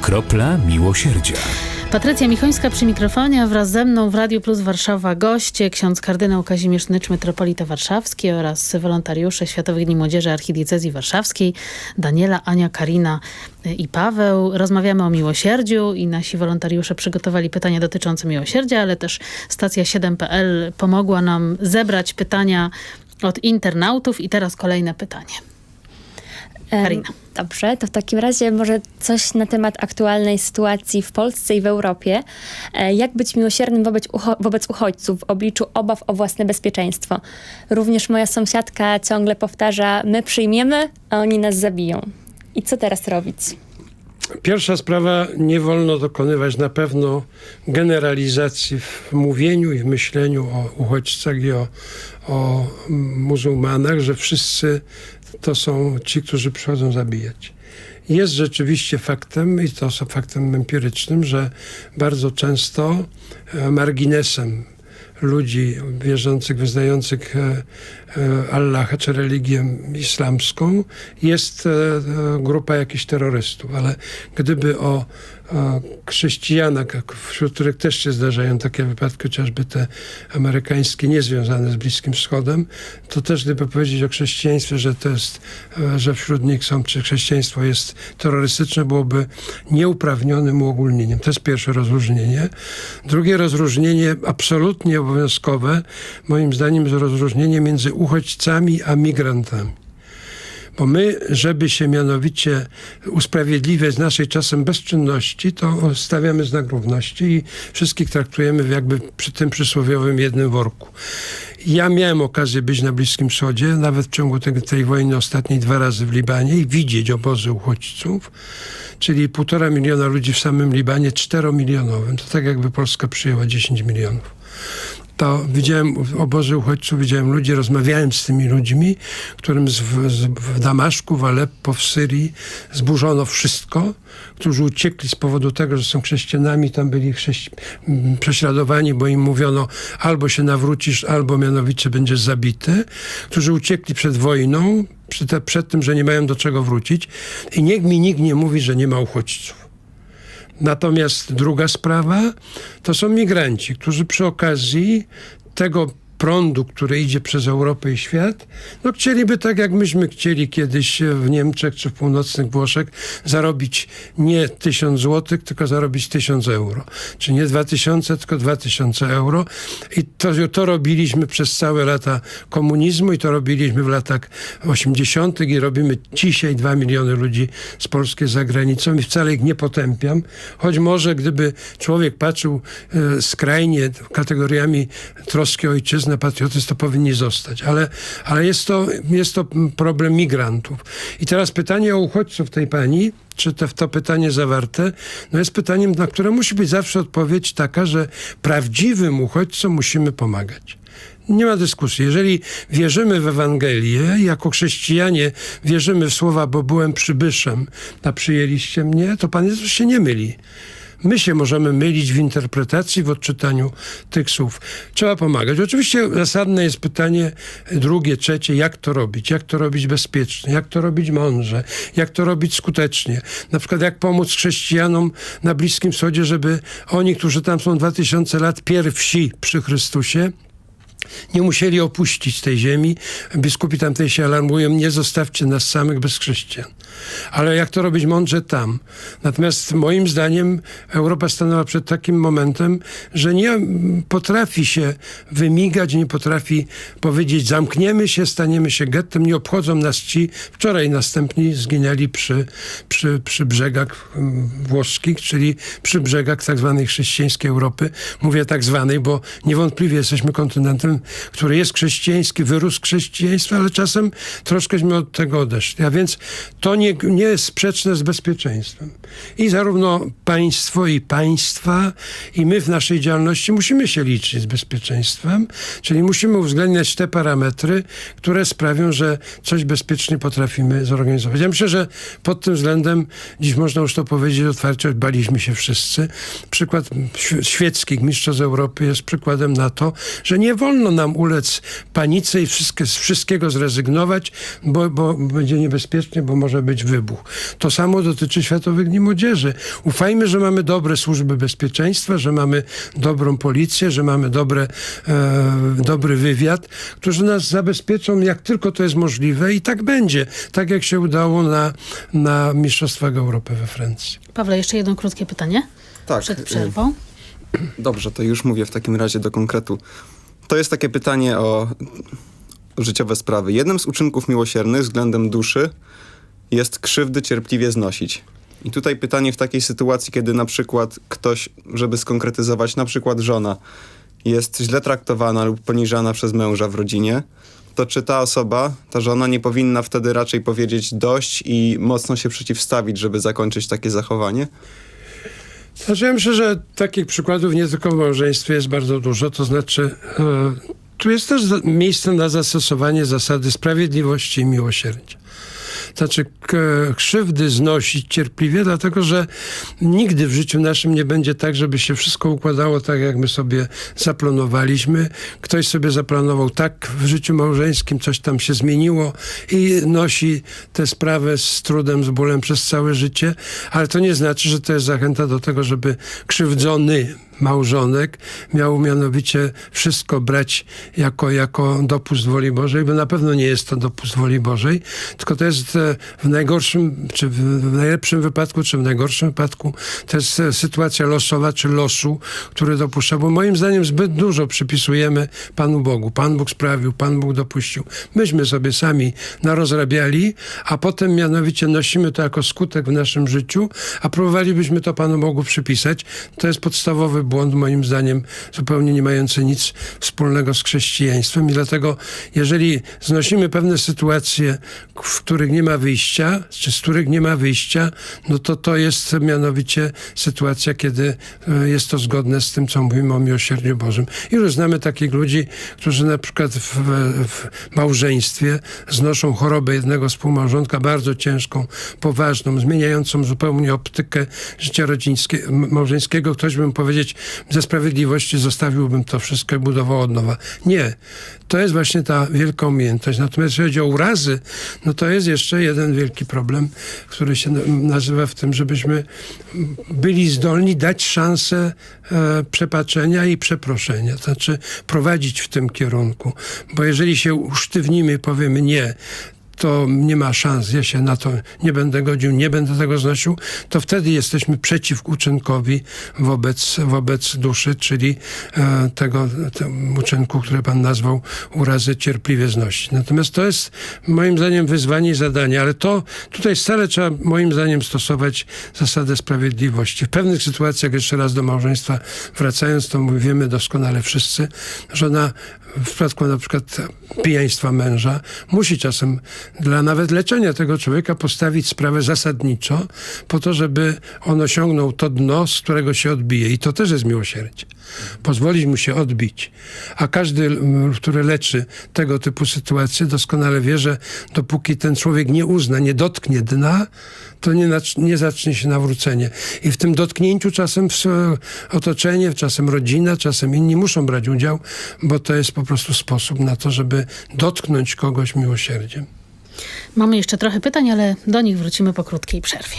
Kropla miłosierdzia. Patrycja Michońska przy mikrofonie, wraz ze mną w Radiu Plus Warszawa goście ksiądz kardynał Kazimierz Nycz, metropolita warszawski oraz wolontariusze Światowych Dni Młodzieży Archidiecezji Warszawskiej, Daniela, Ania, Karina i Paweł. Rozmawiamy o miłosierdziu i nasi wolontariusze przygotowali pytania dotyczące miłosierdzia, ale też stacja 7.pl pomogła nam zebrać pytania od internautów i teraz kolejne pytanie. Em, Karina. Dobrze, to w takim razie może coś na temat aktualnej sytuacji w Polsce i w Europie. E, Jak być miłosiernym wobec, ucho- wobec uchodźców w obliczu obaw o własne bezpieczeństwo? Również moja sąsiadka ciągle powtarza, my przyjmiemy, a oni nas zabiją. I co teraz robić? Pierwsza sprawa, nie wolno dokonywać na pewno generalizacji w mówieniu i w myśleniu o uchodźcach i o, o muzułmanach, że wszyscy to są ci, którzy przychodzą zabijać. Jest rzeczywiście faktem, i to są faktem empirycznym, że bardzo często e, marginesem ludzi wierzących, wyznających e, e, Allaha czy religię islamską jest grupa jakichś terrorystów, ale gdyby o chrześcijanach, wśród których też się zdarzają takie wypadki, chociażby te amerykańskie, niezwiązane z Bliskim Wschodem, to też gdyby powiedzieć o chrześcijaństwie, że to jest, że wśród nich są, czy chrześcijaństwo jest terrorystyczne, byłoby nieuprawnionym uogólnieniem. To jest pierwsze rozróżnienie. Drugie rozróżnienie, absolutnie obowiązkowe, moim zdaniem, jest rozróżnienie między uchodźcami a migrantami. Bo my, żeby się mianowicie usprawiedliwiać z naszej czasem bezczynności, to stawiamy znak równości i wszystkich traktujemy jakby przy tym przysłowiowym jednym worku. Ja miałem okazję być na Bliskim Wschodzie, nawet w ciągu tej, tej wojny ostatniej dwa razy w Libanie i widzieć obozy uchodźców, czyli półtora miliona ludzi w samym Libanie, czteromilionowym. To tak jakby Polska przyjęła 10 milionów to widziałem obozy uchodźców, widziałem ludzi, rozmawiałem z tymi ludźmi, którym z, z, w Damaszku, w Aleppo, w Syrii zburzono wszystko, którzy uciekli z powodu tego, że są chrześcijanami, tam byli chrześci- prześladowani, bo im mówiono albo się nawrócisz, albo mianowicie będziesz zabity, którzy uciekli przed wojną, przed, przed tym, że nie mają do czego wrócić i niech mi nikt nie mówi, że nie ma uchodźców. Natomiast druga sprawa to są migranci, którzy przy okazji tego prądu, który idzie przez Europę i świat, no chcieliby tak jak myśmy chcieli kiedyś w Niemczech czy w północnych Włoszech zarobić nie tysiąc złotych, tylko zarobić tysiąc euro. Czy nie dwa tysiące, tylko dwa tysiące euro. I to, to robiliśmy przez całe lata komunizmu i to robiliśmy w latach 80. i robimy dzisiaj dwa miliony ludzi z Polski za granicą i wcale ich nie potępiam. Choć może gdyby człowiek patrzył e, skrajnie kategoriami troski o ojczyznę, patriotyzm, to powinni zostać. Ale, ale jest, to, jest to problem migrantów. I teraz pytanie o uchodźców tej pani, czy to, to pytanie zawarte, no jest pytaniem, na które musi być zawsze odpowiedź taka, że prawdziwym uchodźcom musimy pomagać. Nie ma dyskusji. Jeżeli wierzymy w Ewangelię, jako chrześcijanie wierzymy w słowa, bo byłem przybyszem, a przyjęliście mnie, to Pan Jezus się nie myli. My się możemy mylić w interpretacji, w odczytaniu tych słów. Trzeba pomagać. Oczywiście zasadne jest pytanie drugie, trzecie, jak to robić? Jak to robić bezpiecznie? Jak to robić mądrze? Jak to robić skutecznie? Na przykład jak pomóc chrześcijanom na Bliskim Wschodzie, żeby oni, którzy tam są 2000 lat, pierwsi przy Chrystusie, nie musieli opuścić tej ziemi. Biskupi tamtej się alarmują, nie zostawcie nas samych bez chrześcijan. Ale jak to robić mądrze tam? Natomiast moim zdaniem Europa stanęła przed takim momentem, że nie potrafi się wymigać, nie potrafi powiedzieć zamkniemy się, staniemy się gettem, nie obchodzą nas ci. Wczoraj następni zginęli przy, przy, przy brzegach mm, włoskich, czyli przy brzegach tak zwanej chrześcijańskiej Europy. Mówię tak zwanej, bo niewątpliwie jesteśmy kontynentem, który jest chrześcijański, wyrósł z chrześcijaństwa, ale czasem troszkęśmy od tego odeszli. A więc to nie, nie jest sprzeczne z bezpieczeństwem. I zarówno państwo, i państwa, i my w naszej działalności musimy się liczyć z bezpieczeństwem, czyli musimy uwzględniać te parametry, które sprawią, że coś bezpiecznie potrafimy zorganizować. Ja myślę, że pod tym względem dziś można już to powiedzieć otwarcie, baliśmy się wszyscy. Przykład świ- świeckich mistrzostw Europy jest przykładem na to, że nie wolno nam ulec panice i wszystkie, z wszystkiego zrezygnować, bo, bo będzie niebezpiecznie, bo może być wybuch. To samo dotyczy Światowych Dni Młodzieży. Ufajmy, że mamy dobre służby bezpieczeństwa, że mamy dobrą policję, że mamy dobre, e, dobry wywiad, którzy nas zabezpieczą jak tylko to jest możliwe i tak będzie. Tak jak się udało na, na Mistrzostwach Europy we Francji. Pawle, jeszcze jedno krótkie pytanie Tak. przed y, przerwą. Dobrze, to już mówię w takim razie do konkretu. To jest takie pytanie o życiowe sprawy. Jednym z uczynków miłosiernych względem duszy jest krzywdy cierpliwie znosić. I tutaj pytanie w takiej sytuacji, kiedy na przykład ktoś, żeby skonkretyzować, na przykład żona jest źle traktowana lub poniżana przez męża w rodzinie, to czy ta osoba, ta żona nie powinna wtedy raczej powiedzieć dość i mocno się przeciwstawić, żeby zakończyć takie zachowanie? Znaczy ja myślę, że takich przykładów nie tylko w małżeństwie jest bardzo dużo, to znaczy e, tu jest też miejsce na zastosowanie zasady sprawiedliwości i miłosierdzia. Znaczy krzywdy znosić cierpliwie, dlatego że nigdy w życiu naszym nie będzie tak, żeby się wszystko układało tak, jak my sobie zaplanowaliśmy. Ktoś sobie zaplanował tak w życiu małżeńskim, coś tam się zmieniło i nosi tę sprawę z trudem, z bólem przez całe życie, ale to nie znaczy, że to jest zachęta do tego, żeby krzywdzony małżonek miał mianowicie wszystko brać jako, jako dopust woli Bożej, bo na pewno nie jest to dopust woli Bożej, tylko to jest e, w najgorszym, czy w, najlepszym wypadku, czy w najgorszym wypadku, to jest e, sytuacja losowa, czy losu, który dopuszcza, bo moim zdaniem zbyt dużo przypisujemy Panu Bogu. Pan Bóg sprawił, Pan Bóg dopuścił. Myśmy sobie sami narozrabiali, a potem mianowicie nosimy to jako skutek w naszym życiu, a próbowalibyśmy to Panu Bogu przypisać. To jest podstawowy błąd, moim zdaniem, zupełnie nie mający nic wspólnego z chrześcijaństwem. I dlatego, jeżeli znosimy pewne sytuacje, w których nie ma wyjścia, czy z których nie ma wyjścia, no to to jest mianowicie sytuacja, kiedy e, jest to zgodne z tym, co mówimy o miłosierdziu Bożym. I już znamy takich ludzi, którzy na przykład w, w małżeństwie znoszą chorobę jednego współmałżonka, bardzo ciężką, poważną, zmieniającą zupełnie optykę życia rodzińskie, małżeńskiego. Ktoś bym powiedzieć, ze sprawiedliwości zostawiłbym to wszystko i budował od nowa. Nie. To jest właśnie ta wielka umiejętność. Natomiast jeżeli chodzi o urazy, no to jest jeszcze jeden wielki problem, który się na- nazywa w tym, żebyśmy byli zdolni dać szansę e, przebaczenia i przeproszenia. To znaczy prowadzić w tym kierunku. Bo jeżeli się usztywnimy i powiemy nie, to nie ma szans, ja się na to nie będę godził, nie będę tego znosił, to wtedy jesteśmy przeciw uczynkowi wobec, wobec duszy, czyli e, tego, tego uczynku, który pan nazwał urazy cierpliwie znosić. Natomiast to jest moim zdaniem wyzwanie i zadanie, ale to tutaj stale trzeba moim zdaniem stosować zasadę sprawiedliwości. W pewnych sytuacjach, jeszcze raz do małżeństwa wracając, to wiemy doskonale wszyscy, że ona w przypadku na przykład pijaństwa męża musi czasem dla nawet leczenia tego człowieka postawić sprawę zasadniczo po to, żeby on osiągnął to dno, z którego się odbije. I to też jest miłosierdzie. Pozwolić mu się odbić. A każdy, który leczy tego typu sytuacje, doskonale wie, że dopóki ten człowiek nie uzna, nie dotknie dna, to nie, nie zacznie się nawrócenie. I w tym dotknięciu czasem otoczenie, czasem rodzina, czasem inni muszą brać udział, bo to jest po prostu sposób na to, żeby dotknąć kogoś miłosierdziem. Mamy jeszcze trochę pytań, ale do nich wrócimy po krótkiej przerwie.